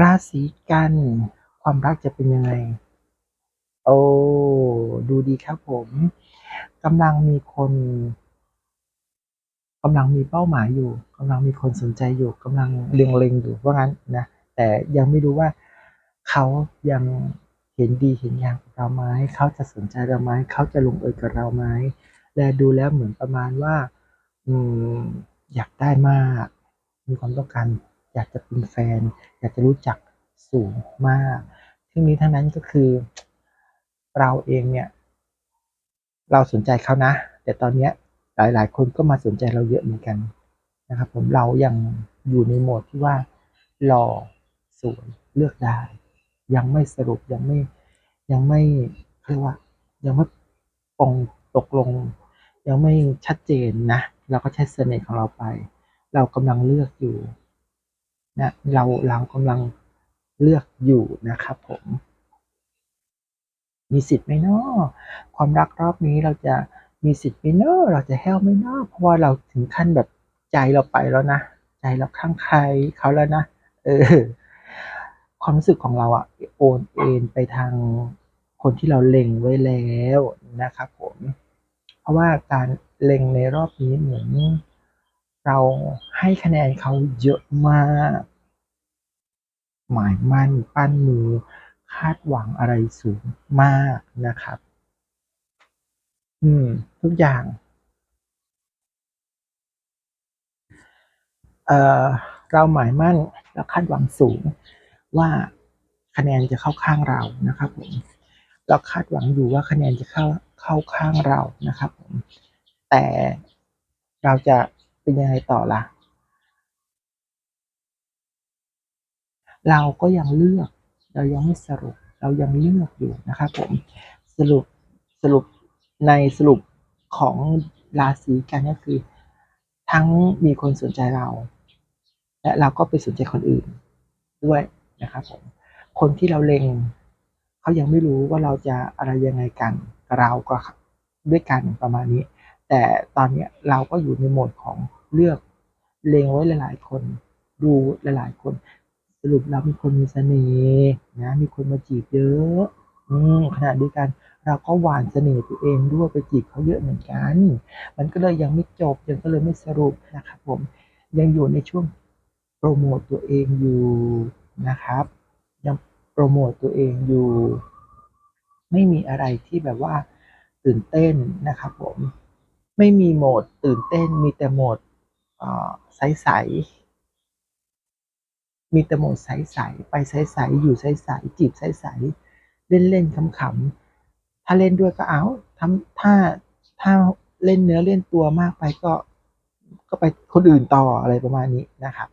ราศีกัน ความรักจะเป็นยังไง โอ้ดูดีครับผมกำลังมีคนกำลังมีเป้าหมายอยู่กำลังมีคนสนใจอยู่กำลังเล็งๆอยู่ว่างั้นนะแต่ยังไม่รู้ว่าเขายังเห็นดีเห็นงามกับเราไหมเขาจะสนใจเราไหมเขาจะลงเอยกับเราไหมและดูแล้วเหมือนประมาณว่า อืม อยากได้มาก มีความต้องการ อยากจะเป็นแฟน อยากจะรู้จักสูงมากทั้งนี้ทั้งนั้นก็คือเราเองเนี่ย เราสนใจเขานะ แต่ตอนเนี้ยหลาย ๆ คนก็มาสนใจเราเยอะเหมือนกันนะครับผมเรายังอยู่ในโหมดที่ว่า รอสวยเลือกได้ ยังไม่สรุปยังไม่ยังไม่เรียกว่า ยังไม่ปรงตกลง ยังไม่ชัดเจนนะ เราก็ใช้เสน่ห์ของเราไป เรากำลังเลือกอยู่ นะเราเรากำลังเลือกอยู่นะครับผม มีสิทธิ์ไหมเนาะความรักรอบนี้เราจะมีสิทธิ์ไหมเนาะเราจะแห้วไหมเนาะเพราะว่าเราถึงขั้นแบบใจเราไปแล้วนะ ใจเราข้างใครเขาแล้วนะเออความรู้สึกของเราอะโอนเอ็นไปทางคนที่เราเล็งไว้แล้วนะครับผม เพราะว่าการเล็งในรอบนี้เหมือน เราให้คะแนนเขาเยอะมาก หมายมั่นปั้นมือ คาดหวังอะไรสูงมากนะครับ อืม ทุกอย่าง เอ่อ เราหมายมั่นและคาดหวังสูง ว่าคะแนนจะเข้าข้างเรานะครับผมเราคาดหวังอยู่ว่าคะแนนจะเข้าเข้าข้างเรานะครับผมแต่เราจะ เป็นยังไงต่อล่ะ เราก็ยังเลือก เรายังไม่สรุป เรายังเลือกอยู่นะครับผมสรุปสรุปในสรุปของราศีกันก็คือ ทั้งมีคนสนใจเรา และเราก็ไปสนใจคนอื่นด้วยนะครับผมคนที่เราเล็งเขายังไม่รู้ว่าเราจะอะไรยังไงกันเราก็ด้วยกันประมาณนี้ แต่ตอนนี้เราก็อยู่ในโหมดของ เลือกเลงไว้หลาย ๆ คน ดูหลาย ๆ คน สรุปแล้วมีคนมีเสน่ห์นะมีคนมาจีบเยอะอืมขณะเดียวกันเราก็หวานเสน่ห์ตัวเองด้วยไปจีบเขาเยอะเหมือนกัน มันก็เลยยังไม่จบยังก็เลยไม่สรุปนะครับผมยังอยู่ในช่วงโปรโมตตัวเองอยู่นะครับ ยังโปรโมตตัวเองอยู่ ไม่มีอะไรที่แบบว่าตื่นเต้นนะครับผมไม่มีโหมดตื่นเต้นมีแต่โหมด ใสๆมีแต่โหมดใสๆไปใสๆอยู่ใสๆจีบใสๆเล่นๆขำๆถ้าเล่นด้วยก็เอาทำถ้าถ้าเล่นเนื้อเล่นตัวมากไปก็ก็ไปคนอื่นต่ออะไรประมาณนี้นะครับ